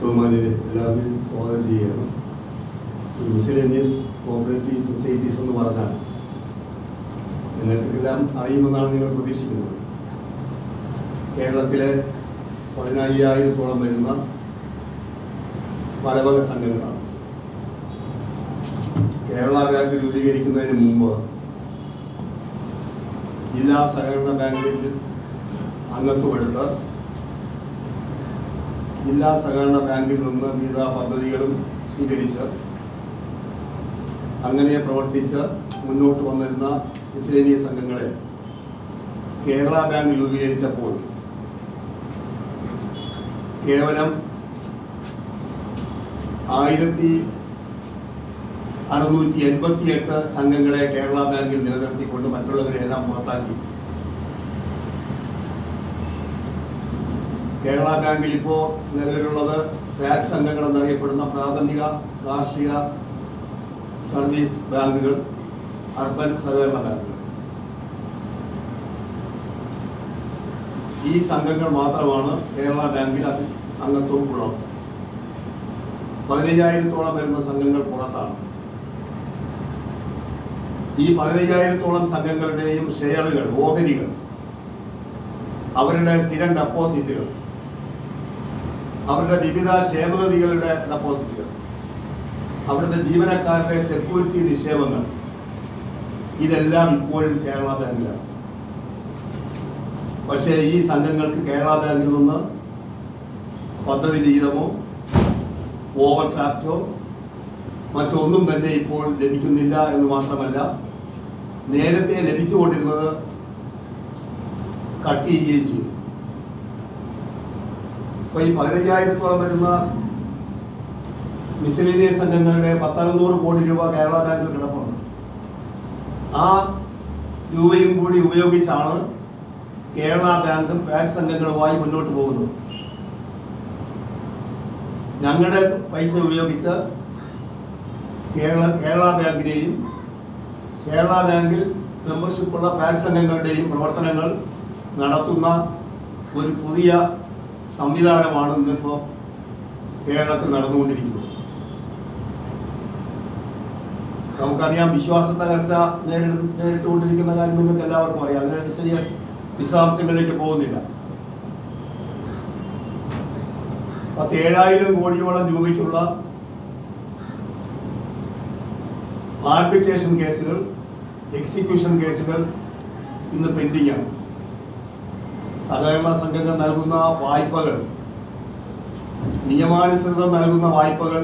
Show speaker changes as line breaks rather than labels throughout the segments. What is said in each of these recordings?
ബഹുമാനിരെ എല്ലാവരെയും സ്വാഗതം ചെയ്യുകയാണ്. മിസലേനിയസ് കോപ്പറേറ്റീവ് സൊസൈറ്റീസ് എന്ന് പറഞ്ഞാൽ നിങ്ങൾക്കെല്ലാം അറിയുമെന്നാണ് നിങ്ങൾ പ്രതീക്ഷിക്കുന്നത്. കേരളത്തിലെ പതിനയ്യായിരത്തോളം വരുന്ന പലവക സംഘങ്ങളാണ്. കേരള ബാങ്ക് രൂപീകരിക്കുന്നതിന് മുമ്പ് ജില്ലാ സഹകരണ ബാങ്കിൽ അംഗത്വമെടുത്ത് ജില്ലാ സഹകരണ ബാങ്കിൽ നിന്ന് വിവിധ പദ്ധതികളും സ്വീകരിച്ച് അങ്ങനെ പ്രവർത്തിച്ച് മുന്നോട്ട് വന്നിരുന്ന മിസ്ലേനിയസ് സംഘങ്ങളെ കേരള ബാങ്ക് രൂപീകരിച്ചപ്പോൾ കേവലം ആയിരത്തി അറുന്നൂറ്റി എൺപത്തിയെട്ട് സംഘങ്ങളെ കേരള ബാങ്കിൽ നിലനിർത്തിക്കൊണ്ട് മറ്റുള്ളവരെല്ലാം പുറത്താക്കി. കേരള ബാങ്കിൽ ഇപ്പോൾ നിലവിലുള്ളത് പാക് സംഘങ്ങൾ എന്നറിയപ്പെടുന്ന പ്രാഥമിക കാർഷിക സർവീസ് ബാങ്കുകൾ അർബൻ സഹകരണ ബാങ്കുകൾ. ഈ സംഘങ്ങൾ മാത്രമാണ് കേരള ബാങ്കിൽ അംഗത്വം ഉള്ളത്. പതിനയ്യായിരത്തോളം വരുന്ന സംഘങ്ങൾ പുറത്താണ്. ഈ പതിനയ്യായിരത്തോളം സംഘങ്ങളുടെയും ഷെയറുകൾ ഓഹരികൾ അവരുടെ സ്ഥിരം ഡെപ്പോസിറ്റുകൾ അവരുടെ വിവിധ ക്ഷേമനിധികളുടെ ഡെപ്പോസിറ്റുകൾ അവിടുത്തെ ജീവനക്കാരുടെ സെക്യൂരിറ്റി നിക്ഷേപങ്ങൾ. ഇതെല്ലാം ഇപ്പോഴും കേരള ബാങ്കിലാണ്. പക്ഷേ ഈ സംഘങ്ങൾക്ക് കേരള ബാങ്കിൽ നിന്ന് പദ്ധതി വിഹിതമോ ഓവർ ഡ്രാഫ്റ്റോ മറ്റൊന്നും തന്നെ ഇപ്പോൾ ലഭിക്കുന്നില്ല എന്ന് മാത്രമല്ല നേരത്തെ ലഭിച്ചുകൊണ്ടിരുന്നത് കട്ട് ചെയ്യുകയും ചെയ്തു. അപ്പൊ ഈ പതിനയ്യായിരത്തോളം വരുന്ന മിസിലേനിയസ് സംഘങ്ങളുടെ പത്തറുന്നൂറ് കോടി രൂപ കേരള ബാങ്കിൽ കിടപ്പുണ്ട്. ആ രൂപയും കൂടി ഉപയോഗിച്ചാണ് കേരള ബാങ്കും ബാങ്ക് സംഘങ്ങളുമായി മുന്നോട്ട് പോകുന്നത്. ഞങ്ങളുടെ പൈസ ഉപയോഗിച്ച് കേരള കേരള ബാങ്കിനെയും കേരള ബാങ്കിൽ മെമ്പർഷിപ്പുള്ള ബാങ്ക് സംഘങ്ങളുടെയും പ്രവർത്തനങ്ങൾ നടത്തുന്ന ഒരു പുതിയ സംവിധാനമാണ് ഇന്നിപ്പോൾ കേരളത്തിൽ നടന്നുകൊണ്ടിരിക്കുന്നത് നമുക്കറിയാം വിശ്വാസ തകർച്ച നേരിട നേരിട്ടുകൊണ്ടിരിക്കുന്ന കാര്യം നിങ്ങൾക്ക് എല്ലാവർക്കും അറിയാം. അതിനെ വിശദീയ വിശദാംശങ്ങളിലേക്ക് പോകുന്നില്ല. പത്ത് ഏഴായിരം കോടിയോളം രൂപയ്ക്കുള്ള ആർബിട്രേഷൻ കേസുകൾ എക്സിക്യൂഷൻ കേസുകൾ ഇന്ന് പെൻഡിംഗ് ആണ് സഹകരണ സംഘങ്ങൾ നൽകുന്ന വായ്പകൾ നിയമാനുസൃതം നൽകുന്ന വായ്പകൾ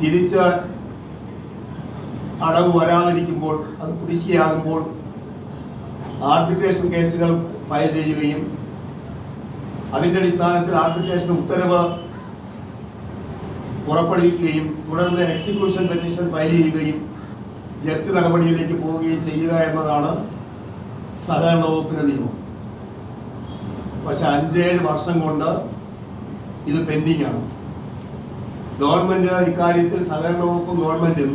തിരിച്ച് അടവ് വരാതിരിക്കുമ്പോൾ അത് കുടിശ്ശിയാകുമ്പോൾ ആർബിട്രേഷൻ കേസുകൾ ഫയൽ ചെയ്യുകയും അതിന്റെ അടിസ്ഥാനത്തിൽ ആർബിട്രേഷൻ ഉത്തരവ് പുറപ്പെടുവിക്കുകയും തുടർന്ന് എക്സിക്യൂഷൻ പെറ്റീഷൻ ഫയൽ ചെയ്യുകയും ജപ്തി നടപടിയിലേക്ക് പോവുകയും ചെയ്യുക എന്നതാണ് സഹകരണ വകുപ്പിന്റെ നിയമം. പക്ഷെ അഞ്ചേഴ് വർഷം കൊണ്ട് ഇത് പെൻഡിംഗ് ആണ് ഗവൺമെന്റ് ഇക്കാര്യത്തിൽ സഹകരണ വകുപ്പും ഗവൺമെന്റും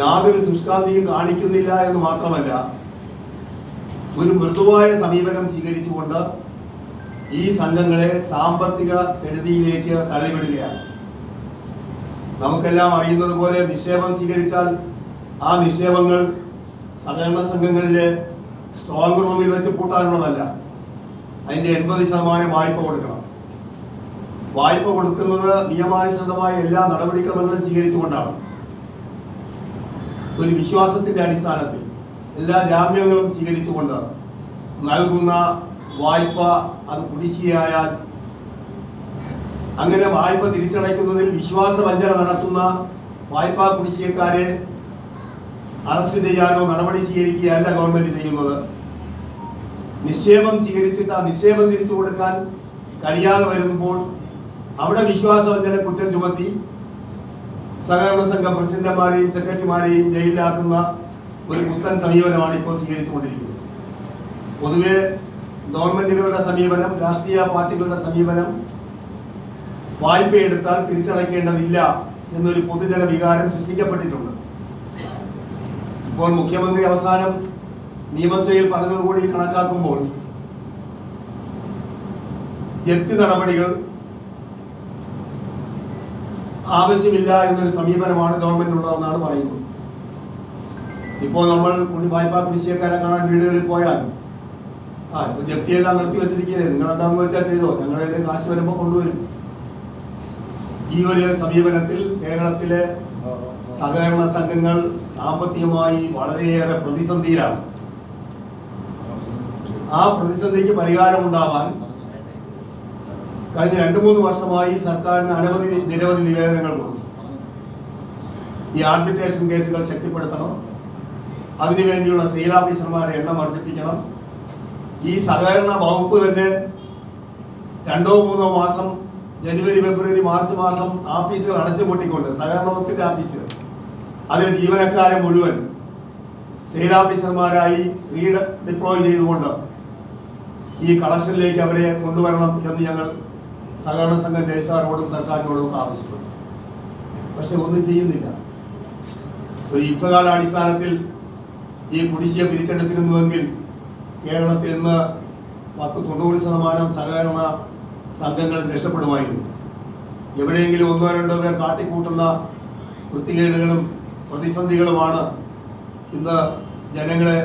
യാതൊരു ശുഷ്കാന്തിയും കാണിക്കുന്നില്ല എന്ന് മാത്രമല്ല ഒരു മൃദുവായ സമീപനം സ്വീകരിച്ചുകൊണ്ട് ഈ സംഘങ്ങളെ സാമ്പത്തിക കെടുതിയിലേക്ക് തള്ളിവിടുകയാണ്. നമുക്കെല്ലാം അറിയുന്നത് പോലെ നിക്ഷേപം സ്വീകരിച്ചാൽ ആ നിക്ഷേപങ്ങൾ സഹകരണ സംഘങ്ങളിലെ സ്ട്രോങ് റൂമിൽ വെച്ച് പൂട്ടാനുള്ളതല്ല. അതിന്റെ എൺപത് ശതമാനം വായ്പ കൊടുക്കണം. വായ്പ കൊടുക്കുന്നത് നിയമാനുസൃതമായ എല്ലാ നടപടിക്രമങ്ങളും സ്വീകരിച്ചുകൊണ്ടാണ്. ഒരു വിശ്വാസത്തിന്റെ അടിസ്ഥാനത്തിൽ എല്ലാ ജാമ്യങ്ങളും സ്വീകരിച്ചുകൊണ്ട് നൽകുന്ന വായ്പ അത് കുടിശ്ശികയായാൽ അങ്ങനെ വായ്പ തിരിച്ചടയ്ക്കുന്നതിൽ വിശ്വാസവഞ്ചന നടത്തുന്ന വായ്പാ കുടിശ്ശികക്കാരെ അറസ്റ്റ് ചെയ്യാനോ നടപടി സ്വീകരിക്കുകയല്ല ഗവൺമെന്റ് ചെയ്യുന്നത്. നിക്ഷേപം സ്വീകരിച്ചിട്ട് ആ നിക്ഷേപം തിരിച്ചു കൊടുക്കാൻ കഴിയാതെ വരുമ്പോൾ അവിടെ വിശ്വാസവഞ്ചന കുറ്റം ചുമത്തി സഹകരണ സംഘം പ്രസിഡന്റുമാരെയും സെക്രട്ടറിമാരെയും ജയിലിലാക്കുന്ന ഒരു പുത്തൻ സമീപനമാണ് ഇപ്പോൾ സ്വീകരിച്ചുകൊണ്ടിരിക്കുന്നത്. പൊതുവെ ഗവൺമെന്റുകളുടെ സമീപനം രാഷ്ട്രീയ പാർട്ടികളുടെ സമീപനം വായ്പയെടുത്താൽ തിരിച്ചടയ്ക്കേണ്ടതില്ല എന്നൊരു പൊതുജന വികാരം സൃഷ്ടിക്കപ്പെട്ടിട്ടുണ്ട്. ഇപ്പോൾ മുഖ്യമന്ത്രി അവസാനം നിയമസഭയിൽ പറഞ്ഞതുകൂടി കണക്കാക്കുമ്പോൾ വ്യക്തി നടപടികൾ ആവശ്യമില്ല എന്നൊരു സമീപനമാണ് ഗവൺമെന്റിനുള്ളതെന്നാണ് പറയുന്നത്. ഇപ്പോൾ നമ്മൾ കുടി വായ്പാ കുടിശ്ശിയക്കാരെ കാണാൻ വീടുകളിൽ പോയാൽ ആ ഇപ്പൊ ജപ്തിയെല്ലാം നിർത്തി വെച്ചിരിക്കുകയല്ലേ? നിങ്ങൾ എന്താണെന്ന് വെച്ചാൽ ചെയ്തോ? ഞങ്ങളുടെ കാശ് വരുമ്പോൾ കൊണ്ടുവരും. ഈ ഒരു സമീപനത്തിൽ കേരളത്തിലെ സഹകരണ സംഘങ്ങൾ സാമ്പത്തികമായി വളരെയേറെ പ്രതിസന്ധിയിലാണ്. ആ പ്രതിസന്ധിക്ക് പരിഹാരമുണ്ടാവാൻ കഴിഞ്ഞ രണ്ട് മൂന്ന് വർഷമായി സർക്കാരിന് അനവധി നിരവധി നിവേദനങ്ങൾ കൊടുത്തു. ഈ ആർബിട്രേഷൻ കേസുകൾ ശക്തിപ്പെടുത്തണം. അതിനുവേണ്ടിയുള്ള സെയിൽ ഓഫീസർമാരുടെ എണ്ണം വർദ്ധിപ്പിക്കണം. ഈ സഹകരണ വകുപ്പ് തന്നെ രണ്ടോ മൂന്നോ മാസം ജനുവരി ഫെബ്രുവരി മാർച്ച് മാസം ആഫീസുകൾ അടച്ചുപൂട്ടിക്കൊണ്ട് സഹകരണ വകുപ്പിന്റെ ആഫീസുകൾ അതിലെ ജീവനക്കാരെ മുഴുവൻ സെയിൽ ഓഫീസർമാരായി ഡിപ്ലോയ് ചെയ്തുകൊണ്ട് ഈ കളക്ഷനിലേക്ക് അവരെ കൊണ്ടുവരണം എന്ന് ഞങ്ങൾ സഹകരണ സംഘം ദേശാരോടും സർക്കാരിനോടും ഒക്കെ ആവശ്യപ്പെട്ടു. പക്ഷെ ഒന്നും ചെയ്യുന്നില്ല. ഒരു യുദ്ധകാലാടിസ്ഥാനത്തിൽ ഈ കുടിശ്ശിക പിരിച്ചെടുത്തിരുന്നുവെങ്കിൽ കേരളത്തിൽ ഇന്ന് പത്ത് തൊണ്ണൂറ് ശതമാനം സഹകരണ സംഘങ്ങൾ രക്ഷപ്പെടുമായിരുന്നു. എവിടെയെങ്കിലും ഒന്നോ രണ്ടോ പേർ കാട്ടിക്കൂട്ടുന്ന വൃത്തികേടുകളും പ്രതിസന്ധികളുമാണ് ഇന്ന് ജനങ്ങളെ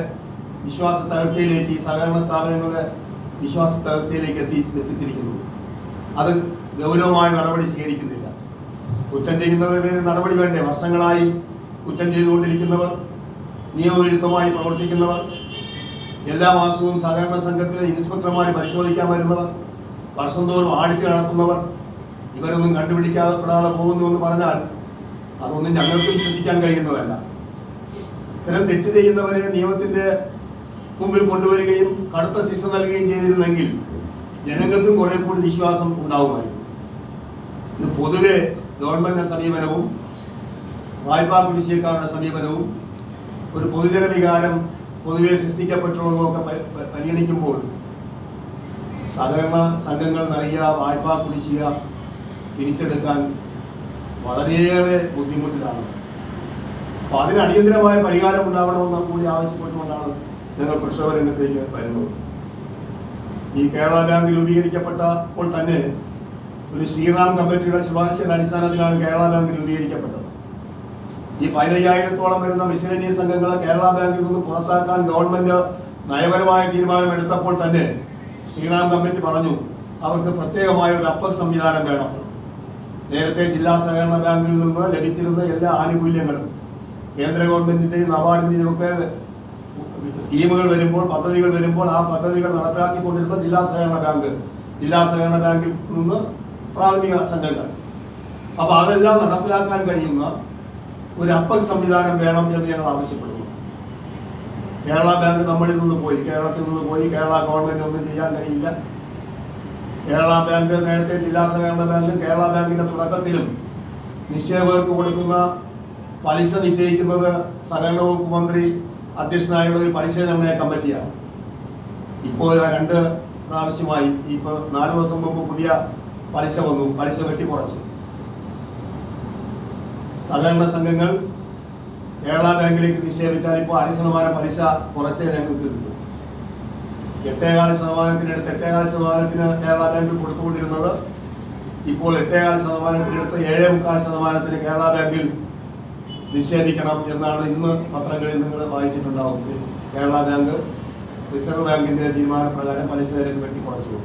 വിശ്വാസ തകർച്ചയിലേക്ക് ഈ സഹകരണ സ്ഥാപനങ്ങളുടെ വിശ്വാസ തകർച്ചയിലേക്ക് എത്തി എത്തിച്ചിരിക്കുന്നത് അത് ഗൗരവമായ നടപടി സ്വീകരിക്കുന്നില്ല. കുറ്റം ചെയ്യുന്നവർ പേര് നടപടി വേണ്ടേ? വർഷങ്ങളായി കുറ്റം ചെയ്തുകൊണ്ടിരിക്കുന്നവർ നിയമവിരുദ്ധമായി പ്രവർത്തിക്കുന്നവർ എല്ലാ മാസവും സഹകരണ സംഘത്തിലെ ഇൻസ്പെക്ടർമാർ പരിശോധിക്കാൻ വരുന്നവർ വർഷം തോറും ആഡിറ്റ് നടത്തുന്നവർ ഇവരൊന്നും കണ്ടുപിടിക്കാതെ പെടാതെ പോകുന്നു എന്ന് പറഞ്ഞാൽ അതൊന്നും ഞങ്ങൾക്ക് വിശ്വസിക്കാൻ കഴിയുന്നതല്ല. ഇത്തരം തെറ്റ് ചെയ്യുന്നവരെ നിയമത്തിന്റെ മുമ്പിൽ കൊണ്ടുവരികയും കടുത്ത ശിക്ഷ നൽകുകയും ചെയ്തിരുന്നെങ്കിൽ ജനങ്ങൾക്ക് കുറെ കൂടി വിശ്വാസം ഉണ്ടാവുമായിരുന്നു. ഇത് പൊതുവെ ഗവൺമെന്റിന്റെ സമീപനവും വായ്പാ കുടിശ്ശേക്കാരുടെ സമീപനവും ഒരു പൊതുജന വികാരം പൊതുവെ സൃഷ്ടിക്കപ്പെട്ടുള്ളതൊക്കെ പരിഗണിക്കുമ്പോൾ സഹകരണ സംഘങ്ങൾ നൽകിയ വായ്പാ കുടിശ്ശിക പിരിച്ചെടുക്കാൻ വളരെയേറെ ബുദ്ധിമുട്ടിലാണ്. അപ്പൊ അതിന് അടിയന്തരമായ പരിഹാരം ഉണ്ടാവണമെന്ന് കൂടി ആവശ്യപ്പെട്ടുകൊണ്ടാണ് ഞങ്ങൾ പ്രക്ഷോഭ രംഗത്തേക്ക് വരുന്നത് ഈ കേരള ബാങ്ക് രൂപീകരിക്കപ്പെട്ടപ്പോൾ തന്നെ ഒരു ശ്രീറാം കമ്മിറ്റിയുടെ ശുപാർശയുടെ അടിസ്ഥാനത്തിലാണ് കേരള ബാങ്ക് രൂപീകരിക്കപ്പെട്ടത്. ഈ പതിനയ്യായിരത്തോളം വരുന്ന മിസ്ലേനിയസ് സംഘങ്ങളെ കേരള ബാങ്കിൽ നിന്ന് പുറത്താക്കാൻ ഗവൺമെന്റ് നയപരമായ തീരുമാനം എടുത്തപ്പോൾ തന്നെ ശ്രീറാം കമ്മിറ്റി പറഞ്ഞു അവർക്ക് പ്രത്യേകമായ ഒരു അപ്പക് സംവിധാനം വേണം. നേരത്തെ ജില്ലാ സഹകരണ ബാങ്കിൽ നിന്ന് ലഭിച്ചിരുന്ന എല്ലാ ആനുകൂല്യങ്ങളും കേന്ദ്ര ഗവൺമെന്റിന്റെയും നബാർഡിന്റെയും ഒക്കെ സ്കീമുകൾ വരുമ്പോൾ പദ്ധതികൾ വരുമ്പോൾ ആ പദ്ധതികൾ നടപ്പിലാക്കിക്കൊണ്ടിരുന്ന ജില്ലാ സഹകരണ ബാങ്ക്. ജില്ലാ സഹകരണ ബാങ്കിൽ നിന്ന് പ്രാഥമിക സംഘങ്ങൾ. അപ്പൊ അതെല്ലാം നടപ്പിലാക്കാൻ കഴിയുന്ന ഒരു അപ്പക് സംവിധാനം വേണം എന്ന് ഞങ്ങൾ ആവശ്യപ്പെടുന്നു. കേരള ബാങ്ക് നമ്മളിൽ നിന്ന് പോയി കേരളത്തിൽ നിന്ന് പോയി കേരള ഗവൺമെന്റ് ഒന്നും ചെയ്യാൻ കഴിയില്ല. കേരള ബാങ്ക് നേരത്തെ ജില്ലാ സഹകരണ ബാങ്ക് കേരള ബാങ്കിന്റെ തുടക്കത്തിലും നിക്ഷേപകർക്ക് കൊടുക്കുന്ന പലിശ നിശ്ചയിക്കുന്നത് സഹകരണ വകുപ്പ് മന്ത്രി അധ്യക്ഷനായുള്ള ഒരു നിർണയ കമ്മിറ്റിയാണ്. ഇപ്പോൾ രണ്ട് പ്രാവശ്യമായി ഇപ്പൊ നാല് ദിവസം മുമ്പ് പുതിയ പലിശ വന്നു. പലിശ വെട്ടി കുറച്ചു. സഹകരണ സംഘങ്ങൾ കേരള ബാങ്കിലേക്ക് നിക്ഷേപിച്ചാൽ ഇപ്പോൾ അര ശതമാനം പലിശ കുറച്ചേ ഞങ്ങൾക്ക് കിട്ടും. എട്ടേകാല ശതമാനത്തിനടുത്ത് എട്ടേകാല ശതമാനത്തിന് കേരള ബാങ്ക് കൊടുത്തുകൊണ്ടിരുന്നത് ഇപ്പോൾ എട്ടേകാല ശതമാനത്തിനടുത്ത് ഏഴേ മുക്കാൽ ശതമാനത്തിന് കേരള ബാങ്കിൽ നിക്ഷേപിക്കണം എന്നാണ് ഇന്ന് പത്രങ്ങളിൽ നിങ്ങൾ വായിച്ചിട്ടുണ്ടാവും. കേരള ബാങ്ക് റിസർവ് ബാങ്കിന്റെ തീരുമാനപ്രകാരം പലിശ നിരക്ക് വെട്ടിക്കുറച്ചു.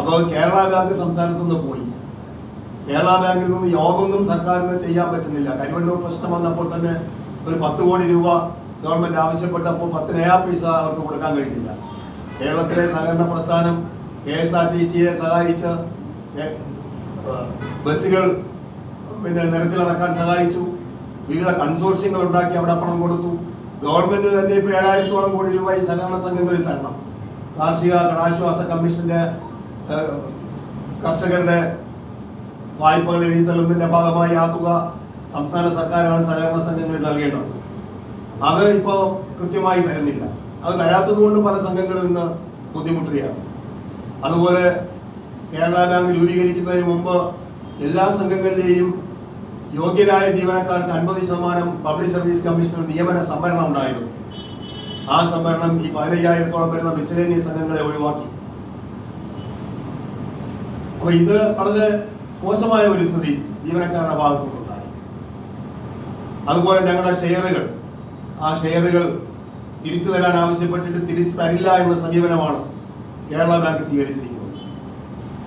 അപ്പോൾ കേരള ബാങ്ക് സംസ്ഥാനത്തു നിന്ന് പോയി. കേരള ബാങ്കിൽ നിന്ന് യാതൊന്നും സർക്കാരിന് ചെയ്യാൻ പറ്റുന്നില്ല. കരിവണ്ണൂർ പ്രശ്നം വന്നപ്പോൾ തന്നെ ഒരു പത്ത് കോടി രൂപ ഗവൺമെന്റ് ആവശ്യപ്പെട്ടപ്പോൾ പത്തിനയാ പൈസ അവർക്ക് കൊടുക്കാൻ കഴിഞ്ഞില്ല. കേരളത്തിലെ സഹകരണ പ്രസ്ഥാനം കെ എസ് ആർ ടി സിയെ സഹായിച്ച് ബസ്സുകൾ പിന്നെ നിരത്തിലിറക്കാൻ സഹായിച്ചു. വിവിധ കൺസോർഷ്യങ്ങൾ ഉണ്ടാക്കി അവിടെ പണം കൊടുത്തു. ഗവൺമെന്റ് തന്നെ ഇപ്പോൾ ഏഴായിരത്തോളം കോടി രൂപ ഈ സഹകരണ സംഘങ്ങളിൽ തരണം. കാർഷിക കടാശ്വാസ കമ്മീഷന്റെ കർഷകരുടെ വായ്പകൾ എഴുതി തള്ളുന്നതിന്റെ ഭാഗമായി ആ തുക സംസ്ഥാന സർക്കാരാണ് സഹകരണ സംഘങ്ങളിൽ നൽകേണ്ടത്. അത് ഇപ്പോൾ കൃത്യമായി തരുന്നില്ല അത് തരാത്തത് കൊണ്ട് പല സംഘങ്ങളും നിന്ന് ബുദ്ധിമുട്ടുകയാണ്. അതുപോലെ കേരള ബാങ്ക് രൂപീകരിക്കുന്നതിന് മുമ്പ് എല്ലാ സംഘങ്ങളിലെയും യോഗ്യരായ ജീവനക്കാർക്ക് അൻപത് ശതമാനം പബ്ലിക് സർവീസ് കമ്മീഷൻ നിയമന സംവരണം ഉണ്ടായിരുന്നു. ആ സംവരണം ഈ പതിനയ്യായിരത്തോളം വരുന്ന മിസലേനിയസ് സംഘങ്ങളെ ഒഴിവാക്കി. അപ്പൊ ഇത് വളരെ മോശമായ ഒരു സ്ഥിതി ജീവനക്കാരുടെ ഭാഗത്തു നിന്നുണ്ടായി അതുപോലെ ഞങ്ങളുടെ ഷെയറുകൾ ആ ഷെയറുകൾ തിരിച്ചു തരാൻ ആവശ്യപ്പെട്ടിട്ട് തിരിച്ചു തരില്ല എന്ന സമീപനമാണ് കേരള ബാങ്ക് സ്വീകരിച്ചിരിക്കുന്നത്.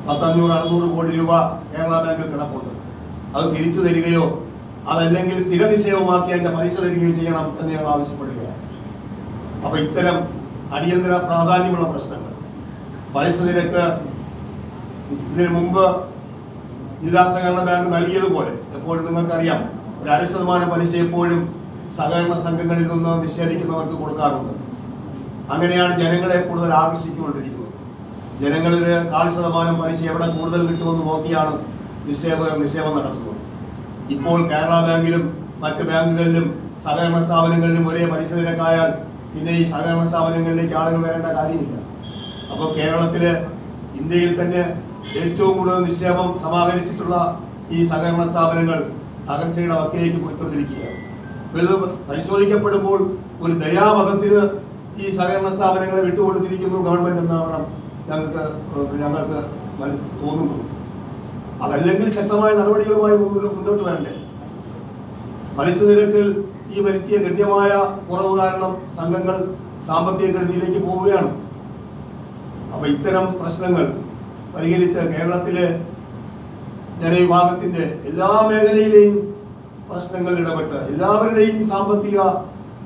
പത്തഞ്ഞൂറ് അറുന്നൂറ് കോടി രൂപ കേരള ബാങ്ക് കിടപ്പുണ്ട്. അത് തിരിച്ചു തരികയോ അതല്ലെങ്കിൽ സ്ഥിര നിക്ഷേപമാക്കി അതിന്റെ പലിശ തരികയോ ചെയ്യണം എന്ന് ഞങ്ങൾ ആവശ്യപ്പെടുകയാണ്. അപ്പൊ ഇത്തരം അടിയന്തര പ്രാധാന്യമുള്ള പ്രശ്നങ്ങൾ. പലിശ നിരക്ക് ഇതിനു മുമ്പ് ജില്ലാ സഹകരണ ബാങ്ക് നൽകിയതുപോലെ എപ്പോഴും നിങ്ങൾക്കറിയാം ഒരു അര ശതമാനം പലിശ എപ്പോഴും സഹകരണ സംഘങ്ങളിൽ നിന്ന് നിഷേധിക്കുന്നവർക്ക് കൊടുക്കാറുണ്ട്. അങ്ങനെയാണ് ജനങ്ങളെ കൂടുതൽ ആകർഷിച്ചുകൊണ്ടിരിക്കുന്നത്. ജനങ്ങളിൽ കാൽ ശതമാനം പലിശ എവിടെ കൂടുതൽ കിട്ടുമെന്ന് നോക്കിയാണ് നിക്ഷേപകർ നിക്ഷേപം നടത്തുന്നത് ഇപ്പോൾ കേരള ബാങ്കിലും മറ്റ് ബാങ്കുകളിലും സഹകരണ സ്ഥാപനങ്ങളിലും ഒരേ പലിശ നിരക്കായാൽ പിന്നെ ഈ സഹകരണ സ്ഥാപനങ്ങളിലേക്ക് ആളുകൾ വരേണ്ട കാര്യമില്ല. അപ്പോൾ കേരളത്തിൽ ഇന്ത്യയിൽ തന്നെ ഏറ്റവും കൂടുതൽ നിക്ഷേപം സമാഹരിച്ചിട്ടുള്ള ഈ സഹകരണ സ്ഥാപനങ്ങൾ തകർച്ചയുടെ വക്കിലേക്ക് പോയിക്കൊണ്ടിരിക്കുകയാണ്. ഇത് പരിശോധിക്കപ്പെടുമ്പോൾ ഒരു ദയാമതത്തിന് ഈ സഹകരണ സ്ഥാപനങ്ങളെ വിട്ടുകൊടുത്തിരിക്കുന്നു ഗവൺമെന്റ് എന്നാണ് ഞങ്ങൾക്ക് ഞങ്ങൾക്ക് മനസ്സിൽ തോന്നുന്നത്. അതല്ലെങ്കിൽ ശക്തമായ നടപടികളുമായി മുന്നോട്ട് വരണ്ടേ? പലിശ നിരക്കിൽ ഈ വരുത്തിയ ഗണ്യമായ കുറവ് കാരണം സംഘങ്ങൾ സാമ്പത്തിക കെടുതിയിലേക്ക് പോവുകയാണ്. അപ്പൊ ഇത്തരം പ്രശ്നങ്ങൾ പരിഹരിച്ച് കേരളത്തിലെ ജനവിഭാഗത്തിന്റെ എല്ലാ മേഖലയിലെയും പ്രശ്നങ്ങൾ ഇടപെട്ട് എല്ലാവരുടെയും സാമ്പത്തിക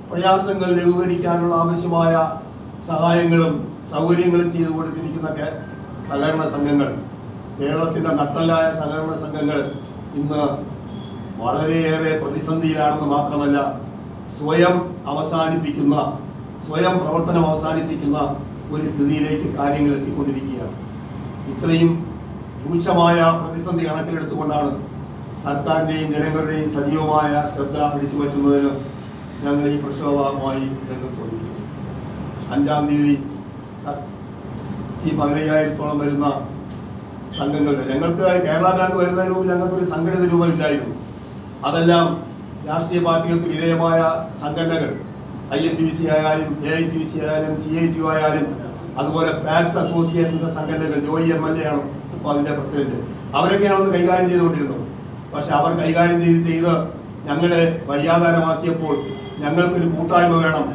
പ്രയാസങ്ങൾ ലഘൂകരിക്കാനുള്ള ആവശ്യമായ സഹായങ്ങളും സൗകര്യങ്ങളും ചെയ്തു കൊടുത്തിരിക്കുന്ന സഹകരണ സംഘങ്ങൾ കേരളത്തിന്റെ നട്ടലായ സഹകരണ സംഘങ്ങൾ ഇന്ന് വളരെയേറെ പ്രതിസന്ധിയിലാണെന്ന് മാത്രമല്ല സ്വയം അവസാനിപ്പിക്കുന്ന സ്വയം പ്രവർത്തനം അവസാനിപ്പിക്കുന്ന ഒരു സ്ഥിതിയിലേക്ക് കാര്യങ്ങൾ എത്തിക്കൊണ്ടിരിക്കുകയാണ്. ഇത്രയും രൂക്ഷമായ പ്രതിസന്ധി കണക്കിലെടുത്തുകൊണ്ടാണ് സർക്കാരിന്റെയും ജനങ്ങളുടെയും സജീവമായ ശ്രദ്ധ പിടിച്ചു പറ്റുന്നതിന് ഞങ്ങൾ ഈ പ്രക്ഷോഭമായി രംഗത്ത് വന്നിരിക്കുന്നത് അഞ്ചാം തീയതി ഈ പതിനയ്യായിരത്തോളം വരുന്ന സംഘങ്ങളുടെ ഞങ്ങൾക്ക് കേരള ബാങ്ക് വരുന്നതിന് മുമ്പ് ഞങ്ങൾക്കൊരു സംഘടിത രൂപം ഉണ്ടായിരുന്നു അതെല്ലാം രാഷ്ട്രീയ പാർട്ടികൾക്ക് വിധേയമായ സംഘടനകൾ. ഐ എൻ ടി സി ആയാലും എ ഐ ടി സി ആയാലും സി ഐ ടി ആയാലും അതുപോലെ ബാങ്ക്സ് അസോസിയേഷന്റെ സംഘടനകൾ ജോയി എം എൽ എ ആണ് ഇപ്പോൾ അതിന്റെ പ്രസിഡന്റ്. അവരൊക്കെയാണെന്ന് കൈകാര്യം ചെയ്തുകൊണ്ടിരുന്നത്. പക്ഷെ അവർ കൈകാര്യം ചെയ്ത് ചെയ്ത് ഞങ്ങളെ വഴിയാധാരമാക്കിയപ്പോൾ ഞങ്ങൾക്കൊരു കൂട്ടായ്മ വേണം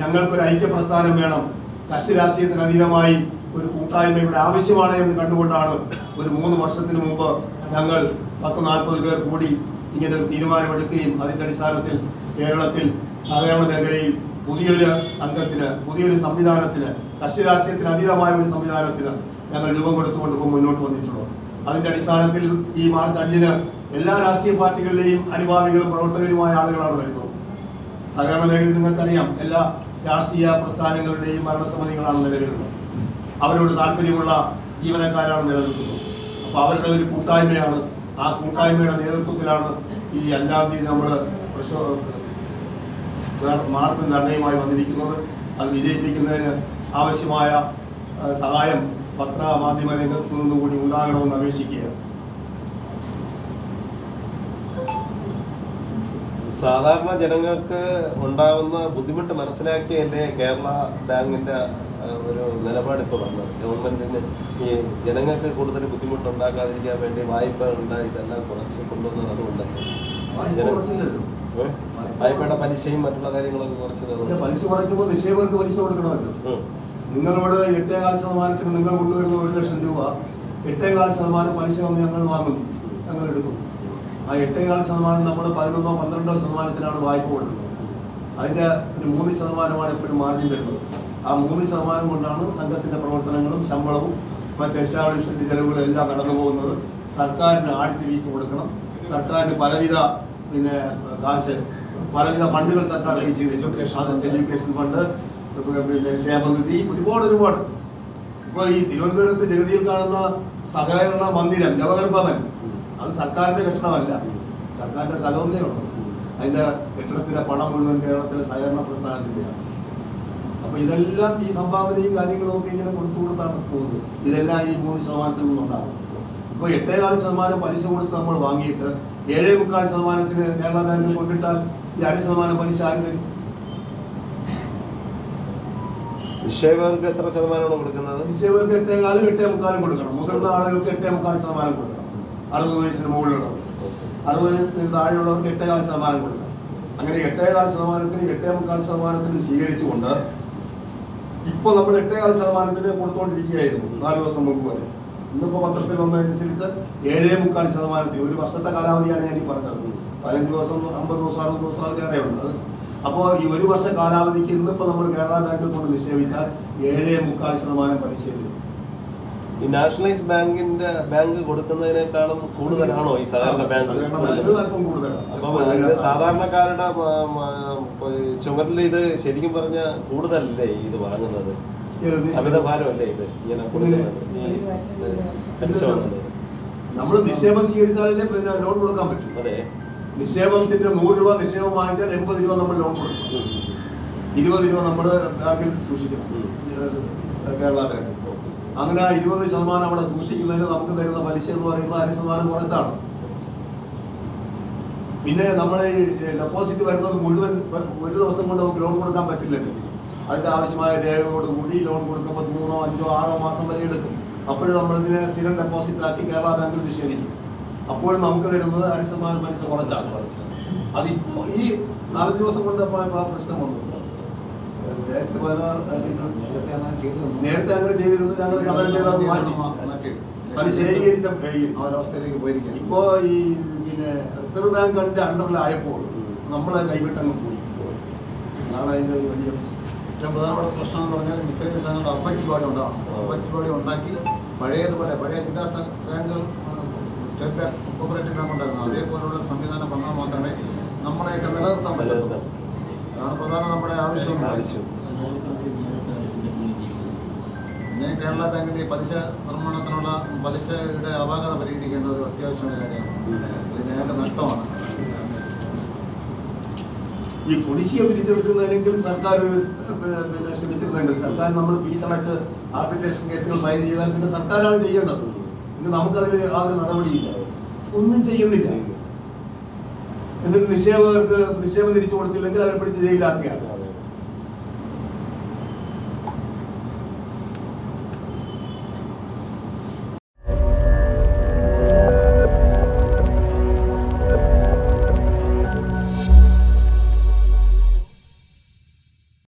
ഞങ്ങൾക്കൊരു ഐക്യപ്രസ്ഥാനം വേണം കക്ഷി രാഷ്ട്രീയത്തിന് അതീതമായി ഒരു കൂട്ടായ്മ ഇവിടെ ആവശ്യമാണ് എന്ന് കണ്ടുകൊണ്ടാണ് ഒരു മൂന്ന് വർഷത്തിന് മുമ്പ് ഞങ്ങൾ പത്ത് നാൽപ്പത് പേർ കൂടി ഇങ്ങനെ ഒരു തീരുമാനമെടുക്കുകയും അതിന്റെ അടിസ്ഥാനത്തിൽ കേരളത്തിൽ സഹകരണ മേഖലയിൽ പുതിയൊരു സംഘത്തിന് പുതിയൊരു സംവിധാനത്തിന് കക്ഷി രാഷ്ട്രീയത്തിന് അതീതമായ ഒരു സംവിധാനത്തിന് ഞങ്ങൾ രൂപം കൊടുത്തുകൊണ്ട് ഇപ്പോൾ മുന്നോട്ട് വന്നിട്ടുള്ളത്. അതിന്റെ അടിസ്ഥാനത്തിൽ ഈ മാർച്ച് അഞ്ചിന് എല്ലാ രാഷ്ട്രീയ പാർട്ടികളിലെയും അനുഭാവികളും പ്രവർത്തകരുമായ ആളുകളാണ് വരുന്നത്. സഹകരണ മേഖലയിൽ നിങ്ങൾക്കറിയാം എല്ലാ രാഷ്ട്രീയ പ്രസ്ഥാനങ്ങളുടെയും ഭരണസമിതികളാണ് നിലവിലുള്ളത്. അവരോട് താല്പര്യമുള്ള ജീവനക്കാരാണ് നിലനിൽക്കുന്നത്. അപ്പോൾ അവരുടെ ഒരു കൂട്ടായ്മയാണ്. ആ കൂട്ടായ്മയുടെ നേതൃത്വത്തിലാണ് ഈ അഞ്ചാം തീയതി നമ്മൾ മാർച്ച് ധർണയുമായി വന്നിരിക്കുന്നത്. അത് വിജയിപ്പിക്കുന്നതിന് ആവശ്യമായ സഹായം പത്രമാധ്യമ രംഗത്തു നിന്നും കൂടി ഉണ്ടാകണമെന്ന് അപേക്ഷിക്കുകയാണ്.
സാധാരണ ജനങ്ങൾക്ക് ഉണ്ടാകുന്ന ബുദ്ധിമുട്ട് മനസ്സിലാക്കിയതിന്റെ കേരള ബാങ്കിന്റെ ഒരു നിലപാട് ഇപ്പോൾ വന്നത്? ഗവൺമെന്റിന് ഈ ജനങ്ങൾക്ക് കൂടുതൽ ബുദ്ധിമുട്ട് ഉണ്ടാക്കാതിരിക്കാൻ വേണ്ടി വായ്പ ഉണ്ട് ഇതെല്ലാം കുറച്ച് കൊണ്ടുവന്നത് അതുകൊണ്ട് വായ്പയുടെ പലിശയും മറ്റുള്ള കാര്യങ്ങളൊക്കെ കുറച്ച്
പലിശ കുറയ്ക്കുമ്പോൾ നിക്ഷേപകർക്ക് പലിശ കൊടുക്കണമല്ലോ. നിങ്ങളോട് എട്ടേകാൽ ശതമാനത്തിന് നിങ്ങൾ കൊണ്ടുവരുന്ന ഒരു ലക്ഷം രൂപ എട്ടേകാൽ ശതമാനം പലിശ വന്ന് ഞങ്ങൾ വാങ്ങുന്നു ഞങ്ങൾ എടുക്കുന്നു ആ എട്ടേകാൽ ശതമാനം നമ്മൾ പതിനൊന്നോ പന്ത്രണ്ടോ ശതമാനത്തിനാണ് വായ്പ കൊടുക്കുന്നത്. അതിന്റെ ഒരു മൂന്ന് ശതമാനമാണ് എപ്പോഴും മാർജിൻ വരുന്നത് ആ മൂന്ന് ശതമാനം കൊണ്ടാണ് സംഘത്തിന്റെ പ്രവർത്തനങ്ങളും ശമ്പളവും മറ്റ് എസ്റ്റാബ്ലിഷ്മെന്റ് ചെലവുകളും എല്ലാം കടന്നു പോകുന്നത്. സർക്കാരിന് ആഡിറ്റ് ഫീസ് കൊടുക്കണം. സർക്കാരിന് പലവിധ പിന്നെ കാശ് പലവിധ ഫണ്ടുകൾ സർക്കാർ റേസ് ചെയ്തിട്ടുണ്ട്. എഡ്യൂക്കേഷൻ ഫണ്ട് പിന്നെ ക്ഷേമനിധി ഒരുപാട് ഒരുപാട്. ഇപ്പോൾ ഈ തിരുവനന്തപുരത്ത് ജഗതിയിൽ കാണുന്ന സഹകരണ മന്ദിരം ജവഹർ ഭവൻ അത് സർക്കാരിന്റെ കെട്ടിടമല്ല. സർക്കാരിന്റെ സ്ഥലമൊന്നേ ഉള്ളൂ. അതിന്റെ കെട്ടിടത്തിന്റെ പണം മുഴുവൻ കേരളത്തിലെ സഹകരണ പ്രസ്ഥാനത്തിന്റെയാണ് അപ്പൊ ഇതെല്ലാം ഈ സംഭാവനയും കാര്യങ്ങളും ഒക്കെ ഇങ്ങനെ കൊടുത്തു കൊടുത്താണ് പോകുന്നത്. ഇതെല്ലാം ഈ മൂന്ന് ശതമാനത്തിൽ നിന്നുണ്ടാകും ഇപ്പൊ എട്ടേകാൽ ശതമാനം പലിശ കൊടുത്ത് നമ്മൾ വാങ്ങിയിട്ട് ഏഴേ മുക്കാൽ ശതമാനത്തിന് കേരള ബാങ്കിൽ കൊണ്ടിട്ടാൽ ഈ അര ശതമാനം പലിശ ആരും തരും?
നിക്ഷേപകർക്ക് എത്ര ശതമാനമാണ് കൊടുക്കുന്നത്?
നിക്ഷേപകർക്ക് എട്ടേകാലും എട്ടേ മുക്കാലും കൊടുക്കണം. മുതിർന്ന ആളുകൾക്ക് എട്ടേ മുക്കാൽ ശതമാനം കൊടുക്കണം. അറുപത് വയസ്സിന് മുകളിലുള്ളവർക്ക് അറുപത് വയസ്സിന് താഴെയുള്ളവർക്ക് എട്ടേകാൽ ശതമാനം കൊടുക്കാം. അങ്ങനെ എട്ടേകാൽ ശതമാനത്തിന് എട്ടേ മുക്കാൽ ശതമാനത്തിനും സ്വീകരിച്ചുകൊണ്ട് ഇപ്പോൾ നമ്മൾ എട്ടേകാൽ ശതമാനത്തിന് കൊടുത്തുകൊണ്ടിരിക്കുകയായിരുന്നു നാല് ദിവസം മുമ്പ് വരെ. ഇന്നിപ്പോൾ പത്രത്തിൽ വന്നതനുസരിച്ച് ഏഴേ മുക്കാൽ ശതമാനത്തിന് ഒരു വർഷത്തെ കാലാവധിയാണ് ഞാൻ ഈ പറഞ്ഞത്. പതിനഞ്ച് ദിവസം അമ്പത് ദിവസം അറുപത് ദിവസം അത് ഉള്ളത് അത് അപ്പോൾ ഈ ഒരു വർഷ കാലാവധിക്ക് ഇന്നിപ്പോൾ നമ്മൾ കേരള ബാങ്കിൽ കൊണ്ട് നിക്ഷേപിച്ചാൽ ഏഴേ മുക്കാൽ ശതമാനം പലിശ തരും
ഈ നാഷണലൈസ് ബാങ്കിന്റെ ബാങ്ക് കൊടുക്കുന്നതിനേക്കാളും കൂടുതലാണോ ഈ സഹകരണ ബാങ്ക്? അപ്പം ഇത് സാധാരണക്കാരുടെ ചുമരിൽ ഇത് ശരിക്കും പറഞ്ഞ കൂടുതലല്ലേ ഇത് വാങ്ങുന്നത്? അമിതഭാരമല്ലേ ഭാരമല്ലേ ഇത് ഇങ്ങനെ
നമ്മൾ നിക്ഷേപം സ്വീകരിച്ചാലല്ലേ പിന്നെ ലോൺ കൊടുക്കാൻ പറ്റും.
അതെ.
നിക്ഷേപത്തിന്റെ നൂറ് രൂപ നിക്ഷേപം വാങ്ങിച്ചാൽ എൺപത് രൂപ നമ്മൾ ലോൺ കൊടുക്കും. ഇരുപത് രൂപ നമ്മൾ ബാങ്കിൽ സൂക്ഷിക്കണം. കേരള ബാങ്ക് അങ്ങനെ ആ ഇരുപത് ശതമാനം അവിടെ സൂക്ഷിക്കുന്നതിന് നമുക്ക് തരുന്ന പലിശ എന്ന് പറയുന്നത് അര ശതമാനം കുറച്ചാണ്. പിന്നെ നമ്മൾ ഈ ഡെപ്പോസിറ്റ് വരുന്നത് മുഴുവൻ ഒരു ദിവസം കൊണ്ട് നമുക്ക് ലോൺ കൊടുക്കാൻ പറ്റില്ലല്ലോ. അതിന്റെ ആവശ്യമായ രേഖകളോട് കൂടി ലോൺ കൊടുക്കുമ്പോൾ മൂന്നോ അഞ്ചോ ആറോ മാസം വരെ എടുക്കും. അപ്പോഴും നമ്മൾ ഇതിനെ സ്ഥിരം ഡെപ്പോസിറ്റ് ആക്കി കേരള ബാങ്കിൽ നിക്ഷേപിക്കും. അപ്പോൾ നമുക്ക് തരുന്നത് അര ശതമാനം പലിശ കുറച്ചാണ്. അതിപ്പോ ഈ നാല് ദിവസം കൊണ്ട് പ്രശ്നം വന്നു. നേരത്തെ പതിനാറ് നേരത്തെ അങ്ങനെ ചെയ്തിരുന്നു. ഞങ്ങൾ സമരം ചെയ്താൽ മാറ്റി.
അത് പോയിരിക്കുകയാണ്.
ഇപ്പോ ഈ പിന്നെ റിസർവ് ബാങ്കിന്റെ അണ്ടറിലായപ്പോൾ നമ്മളെ കൈവിട്ടങ്ങ് പോയി. അതാണ് അതിന്റെ ഒരു വലിയ
ഏറ്റവും പ്രധാനപ്പെട്ട പ്രശ്നം എന്ന് പറഞ്ഞാൽ മിസ്ത്രീ സംഘങ്ങളുടെ അപ്പക്സ് ബോഡി ഉണ്ടാവണം. അപ്പക്സ് ബോഡി ഉണ്ടാക്കി പഴയതുപോലെ പഴയ ജില്ലാ ബാങ്കുകൾ സ്റ്റേറ്റ് ബാങ്ക് കോപ്പറേറ്റീവ് ബാങ്ക് ഉണ്ടായിരുന്നു. അതേപോലുള്ള സംവിധാനം വന്നാൽ മാത്രമേ നമ്മളെയൊക്കെ നിലനിർത്താൻ പറ്റത്തുള്ളൂ. അതാണ് പ്രധാന നമ്മുടെ ആവശ്യം. പിന്നെ കേരള ബാങ്കിന്റെ ഈ പലിശ നിർമ്മാണത്തിനുള്ള പലിശയുടെ അപാകത പരിഹരിക്കേണ്ട ഒരു അത്യാവശ്യമായ കാര്യമാണ്. ഇത് ഞങ്ങൾക്ക് നഷ്ടമാണ്.
ഈ കുടിശ്ശിക പിരിച്ചെടുക്കുന്നതിനെങ്കിലും സർക്കാർ ഒരു പിന്നെ ശ്രമിച്ചിരുന്നെങ്കിൽ സർക്കാർ നമ്മൾ ഫീസ് അടച്ച് ആർബിട്രേഷൻ കേസുകൾ ഫയൽ ചെയ്താൽ പിന്നെ സർക്കാരാണ് ചെയ്യേണ്ടത്. പിന്നെ നമുക്കതിൽ ആ ഒരു നടപടിയില്ല. ഒന്നും ചെയ്യുന്നില്ല. എന്നിട്ട് നിക്ഷേപകർക്ക് നിക്ഷേപം തിരിച്ചു കൊടുത്തില്ലെങ്കിൽ അവരെ പിടിച്ച് ജയിലാക്കുകയാണ്.